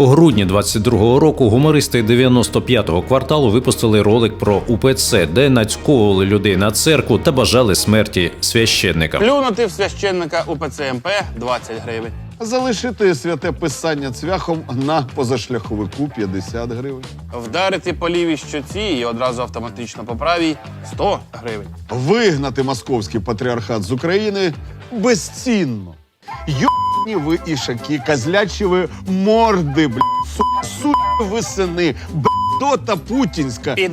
У грудні 22-го року гумористи 95-го кварталу випустили ролик про УПЦ, де нацьковували людей на церкву та бажали смерті священникам. Плюнути в священника УПЦ МП 20 гривень. Залишити святе писання цвяхом на позашляховику 50 гривень. Вдарити по лівій щоці і одразу автоматично по правій 100 гривень. Вигнати московський патріархат з України безцінно. Йобні ви ішаки, козлячі ви морди, бля, су, су ви сини, бдота путінська, І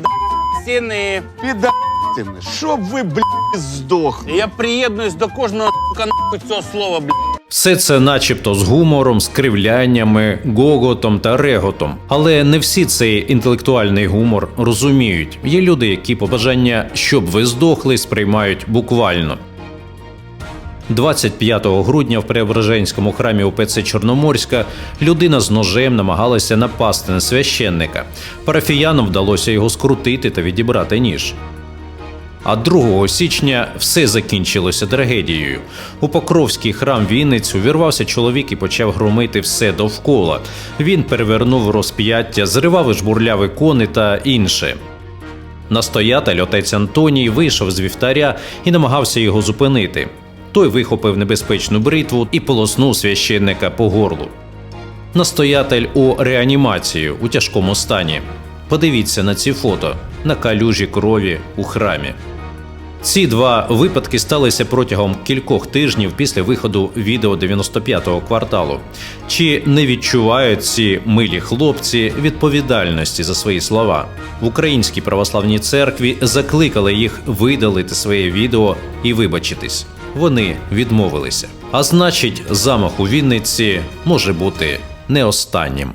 стіни. піда**тини, щоб ви, бля, здохли. Я приєднуюсь до кожного сука, нахуй цього слова, бля. Все це, начебто, з гумором, скривляннями, гоготом та реготом. Але не всі цей інтелектуальний гумор розуміють. Є люди, які побажання, щоб ви здохли, сприймають буквально. 25 грудня в Преображенському храмі УПЦ Чорноморська людина з ножем намагалася напасти на священника. Парафіянам вдалося його скрутити та відібрати ніж. А 2 січня все закінчилося трагедією. У Покровський храм Вінниць увірвався чоловік і почав громити все довкола. Він перевернув розп'яття, зривав і жбурляв ікони та інше. Настоятель отець Антоній вийшов з вівтаря і намагався його зупинити. Той вихопив небезпечну бритву і полоснув священника по горлу. Настоятель у реанімацію у тяжкому стані. Подивіться на ці фото на калюжі крові у храмі. Ці два випадки сталися протягом кількох тижнів після виходу відео 95-го кварталу. Чи не відчувають ці милі хлопці відповідальності за свої слова? В Українській православній церкві закликали їх видалити своє відео і вибачитись. Вони відмовилися. А значить, замах у Вінниці може бути не останнім.